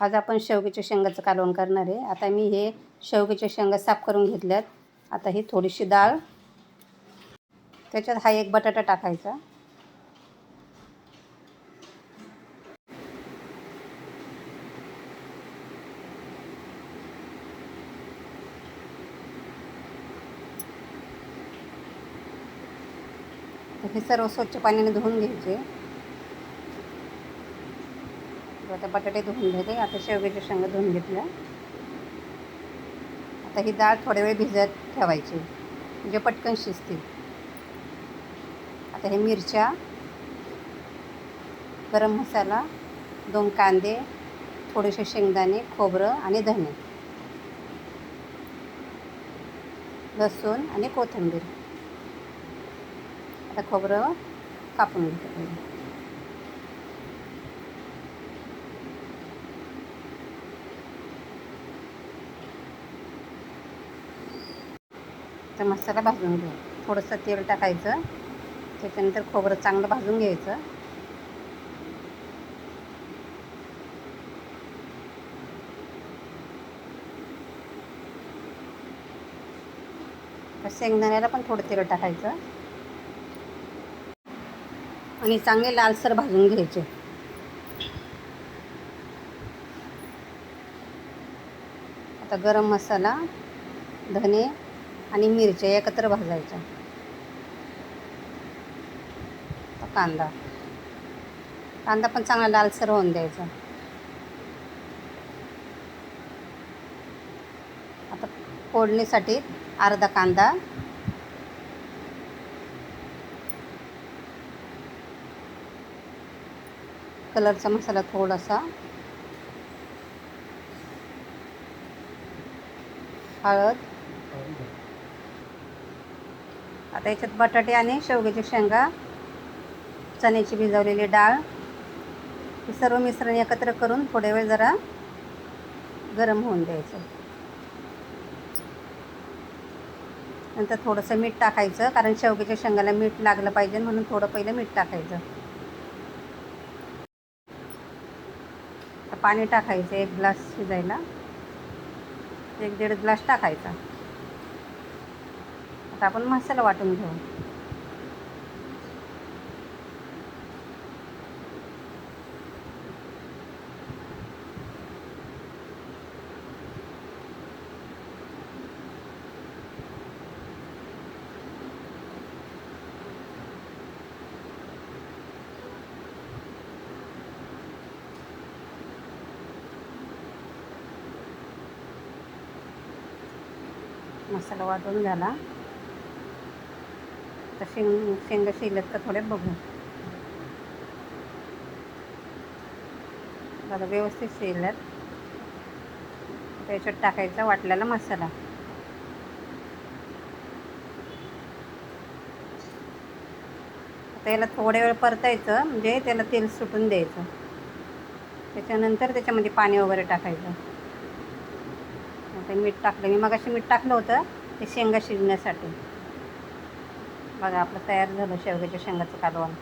आज आपण शेवग्याच्या शेंगाचं कालवण करणार आहे. आता मी हे शेवग्याच्या शेंगा साफ करून घेतल्यात. आता ही थोडीशी डाळ. त्याच्यात हा एक बटाटा टाकायचा. हे सर्व स्वच्छ पाण्याने धुवून घ्यायचे. तर आता बटाटे धुवून घेते. आता शेवग्याच्या शेंगा धुवून घेतल्या. आता ही डाळ थोड्या वेळ भिजत ठेवायची. म्हणजे पटकन शिजतील. आता हे मिरच्या गरम मसाला दोन कांदे थोडेसे शेंगदाणे खोबरं आणि धने लसूण आणि कोथिंबीर. आता खोबरं कापून घेतो. पहिले मसाला भाजून घेऊ. थोडंसं तेल टाकायचं. त्याच्यानंतर खोबरं चांगलं भाजून घ्यायचं. शेंगदाण्याला पण थोडं तेल टाकायचं. आणि चांगले लालसर भाजून घ्यायचे. आता गरम मसाला धने आणि मिरच्या एकत्र भाजायच्या. कांदा. कांदा पण चांगला लालसर होऊन द्यायचा. आता फोडणीसाठी अर्धा कांदा. कलरचा मसाला थोडासा. हळद. आता याच्यात बटाटे आणि शेवग्याची शेंगा चण्याची भिजवलेली डाळ हे सर्व मिश्रण एकत्र करून थोड्या वेळ जरा गरम होऊन द्यायचं. नंतर थोडंसं मीठ टाकायचं कारण शेवग्याच्या शेंगाला मीठ लागलं पाहिजे म्हणून थोडं पहिलं मीठ टाकायचं. पाणी टाकायचं एक ग्लास शिजायला. एक दीड ग्लास टाकायचा. आता आपण मसाला वाटून घेऊ. मसाला वाटून झाला. आता शेंग शेंगा शिजल्यात का थोड्या बघू. बघा व्यवस्थित शिजल्यात त्याच्यात टाकायचा वाटलेला मसाला. त्याला थोडे थोड्या वेळ परतायचं म्हणजे त्याला तेल सुटून द्यायचं. त्याच्यानंतर त्याच्यामध्ये पाणी वगैरे टाकायचं. आता मीठ टाकलं मी मगाशी मीठ टाकलं होतं ते शेंगा शिजण्यासाठी. बघा आपलं तयार झालं शेवग्याच्या शेंगाचं कालवण.